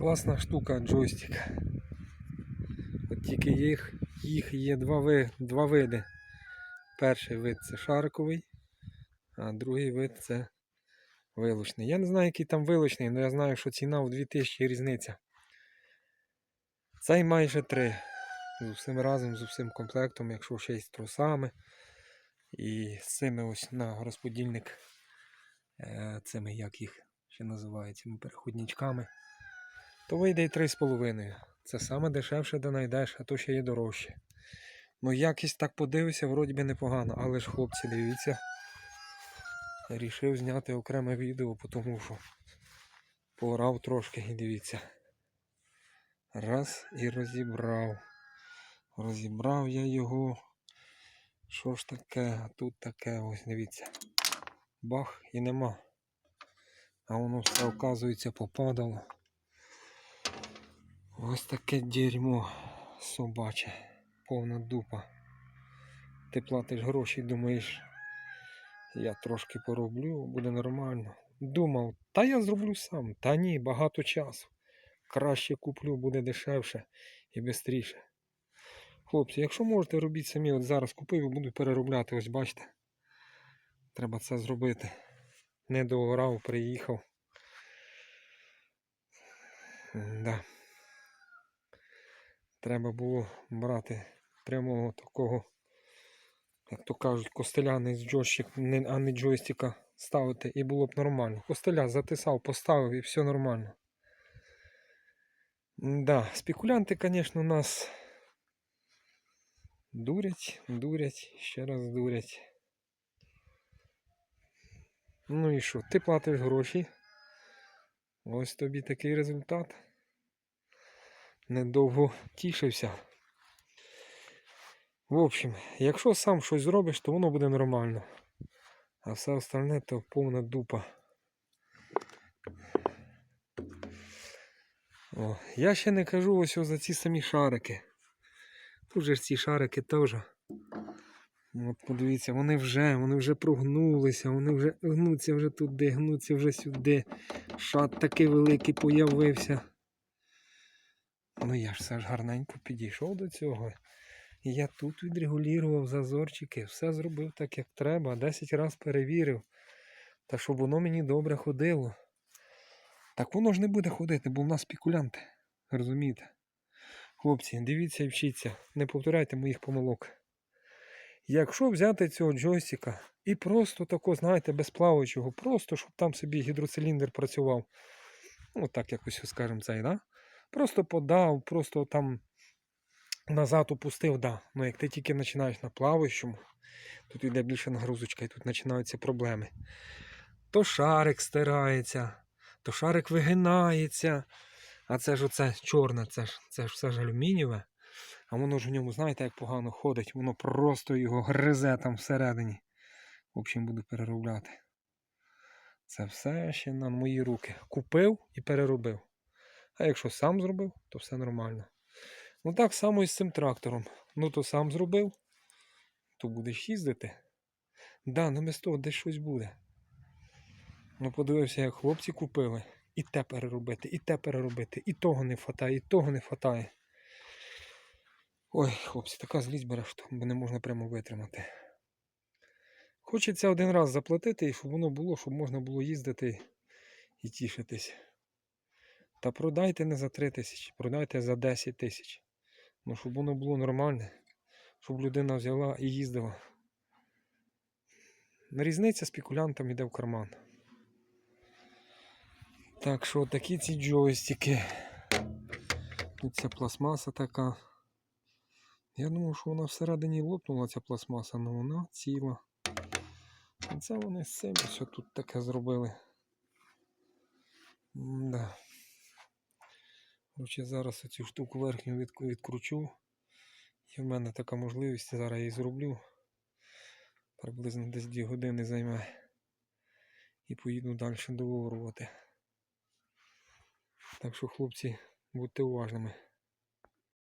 Класна штука джойстик. От тільки їх, їх є два, ви, два види. Перший вид це шариковий, а другий вид це вилучний. Я не знаю, який там вилучний, але я знаю, що ціна в 2000 різниця. Цей майже 3. З усім разом, з усім комплектом, якщо ще й з трусами. І з цими ось на розподільник, е, цими як їх ще називають, цими переходничками, то вийде і 3,5. Це саме дешевше, де знайдеш, а то ще є дорожче. Ну, якість так подивився, вроді би непогано, але ж хлопці, дивіться. Рішив зняти окреме відео, тому що порав трошки і дивіться. Раз і розібрав. Розібрав я його. Що ж таке? А тут таке, ось дивіться. Бах і нема. А воно все, оказується, попадало. Ось таке дерьмо собаче. Повна дупа. Ти платиш гроші, думаєш, я трошки пороблю, буде нормально. Думав, та я зроблю сам. Та ні, багато часу. Краще куплю, буде дешевше і швидше. Хлопці, якщо можете, робіть самі. От зараз купив і буду переробляти. Ось бачите. Треба це зробити. Не доорав, приїхав. Да. Треба було брати прямого такого, як то кажуть, костеляний з джойстик, а не джойстика ставити і було б нормально. Костеля затисав, поставив і все нормально. Да, спекулянти, звісно, нас дурять, дурять, ще раз дурять. Ну і що, ти платиш гроші. Ось тобі такий результат. Недовго тішився. В общем, якщо сам щось зробиш, то воно буде нормально. А все остальне то повна дупа. О, я ще не кажу ось за ці самі шарики. Тут же ж ці шарики теж. От подивіться, вони вже, вони вже прогнулися, вони вже гнуться вже туди, гнуться вже сюди. Шат такий великий появився. Ну я ж все ж гарненько підійшов до цього. І я тут відрегулював зазорчики, все зробив так, як треба, 10 разів перевірив. Та щоб воно мені добре ходило. Так воно ж не буде ходити, бо в нас спекулянти. Розумієте? Хлопці, дивіться і вчіться, не повторяйте моїх помилок. Якщо взяти цього джойстика і просто тако, знаєте, без плаваючого, просто щоб там собі гідроциліндр працював. Ну, так якось скажемо цей, да? Просто подав, просто там назад опустив, да. Ну як ти тільки починаєш на плаваючому, тут йде більше нагрузочка і тут починаються проблеми. То шарик стирається, то шарик вигинається. А це ж оце чорне, це ж, це ж все ж алюмінієве. А воно ж в ньому, знаєте, як погано ходить, воно просто його гризе там всередині. В общем, буду переробляти. Це все ще на мої руки. Купив і переробив. А якщо сам зробив, то все нормально. Ну так само і з цим трактором. Ну то сам зробив, то будеш їздити. Да, на того десь щось буде. Ну подивився, як хлопці купили. І те переробити, і те переробити, і того не хватає, і того не хватає. Ой, хлопці, така злість бере, що не можна прямо витримати. Хочеться один раз заплатити, і щоб воно було, щоб можна було їздити і тішитись. Та продайте не за 3 тисячі, продайте за 10 тисяч. Ну, щоб воно було нормальне, щоб людина взяла і їздила. Різниця спекулянтам іде в карман. Так що такі ці джойстики. Тут ця пластмаса така. Я думав, що вона всередині лопнула ця пластмаса, але вона ціла. Це вони з все тут таке зробили. Да. Короче, зараз оцю штуку верхню відк- відкручу. І в мене така можливість, зараз я її зроблю. Приблизно десь 2 години займе. І поїду далі доворувати. Так що, хлопці, будьте уважними.